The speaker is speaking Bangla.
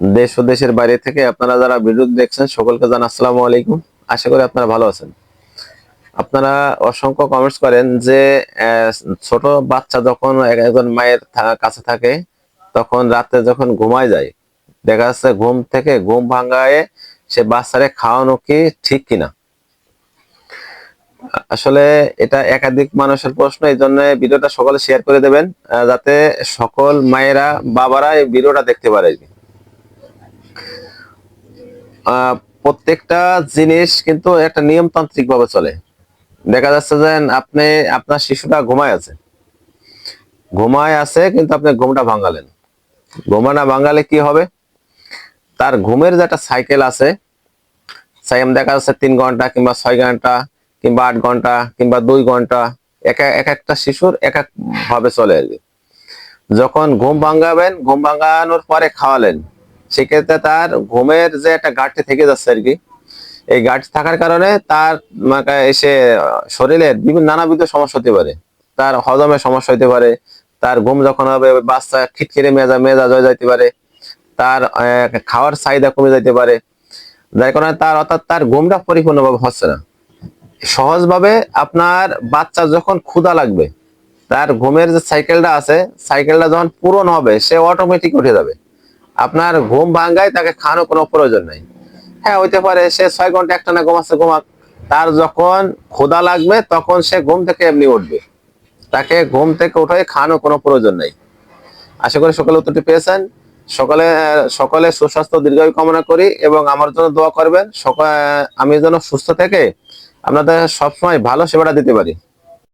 দেশ ও দেশের বাইরে থেকে আপনারা যারা ভিডিও দেখছেন, সকলকে জান আসসালামু আলাইকুম। আশা করি আপনারা ভালো আছেন। আপনারা অসংখ্য কমেন্টস করেন যে ছোট বাচ্চা যখন একজন মায়ের কাছে থাকে, তখন রাতে যখন ঘুমায় যায়, দেখা যাচ্ছে ঘুম থেকে ঘুম ভাঙায় সে বাচ্চারে খাওয়ানো কি ঠিক কিনা? আসলে এটা একাধিক মানুষের প্রশ্ন, এই জন্য ভিডিওটা সকলে শেয়ার করে দেবেন যাতে সকল মায়েরা, বাবারা এই ভিডিওটা দেখতে পারে প্রত্যেকটা জিনিস কিন্তু একটা নিয়মতান্ত্রিক ভাবে চলে। দেখা যাচ্ছে যে আপনি, আপনার শিশুটা ঘুমায় আছে। ঘুমায় আছে কিন্তু আপনি ঘুমটা ভাঙালেন। ঘুমানা ভাঙালে কি হবে? তার ঘুমের যে একটা সাইকেল আছে সাইম দেখা যাচ্ছে তিন ঘণ্টা কিংবা ছয় ঘণ্টা, কিংবা আট ঘণ্টা, কিংবা দুই ঘণ্টা, এক এক একটা শিশুর এক এক ভাবে চলে আর যখন ঘুম ভাঙাবেন, ঘুম ভাঙানোর পরে খাওয়ালেন সেক্ষেত্রে তার ঘুমের যে একটা ঘাটতি থেকে যাচ্ছে আর কি, এই ঘাটতি থাকার কারণে তার মানে এসে শরীরের বিভিন্ন নানাবিধ সমস্যা হতে পারে। তার হজমের সমস্যা হতে পারে, তার ঘুম যখন হবে, বাচ্চা খিটখিরে মেজা মেজা হয়ে যাইতে পারে, তার খাওয়ার চাহিদা কমে যাইতে পারে। যার কারণে তার, অর্থাৎ তার ঘুমটা পরিপূর্ণভাবে হচ্ছে না। সহজভাবে আপনার বাচ্চা যখন ক্ষুধা লাগবে, তার ঘুমের যে সাইকেলটা আছে সাইকেলটা যখন পূরণ হবে, সে অটোমেটিক উঠে যাবে। আপনার ঘুম ভাঙ্গায় তাকে খাওয়ানোর কোনো প্রয়োজন নাই। হ্যাঁ হইতে পারে সে ছয় ঘণ্টা একটা না ঘুমাচ্ছে, ঘুমাক। তার যখন ক্ষুধা লাগবে, তখন সে ঘুম থেকে এমনি উঠবে। তাকে ঘুম থেকে উঠে খাওয়ানোর কোনো প্রয়োজন নাই। আশা করি সকালে উত্তরটি পেয়েছেন। সকালে সকালে সুস্বাস্থ্য, দীর্ঘায়ু কামনা করি এবং আমার জন্য দোয়া করবেন। সকাল, আমি যেন সুস্থ থেকে আপনাদের সবসময় ভালো সেবাটা দিতে পারি।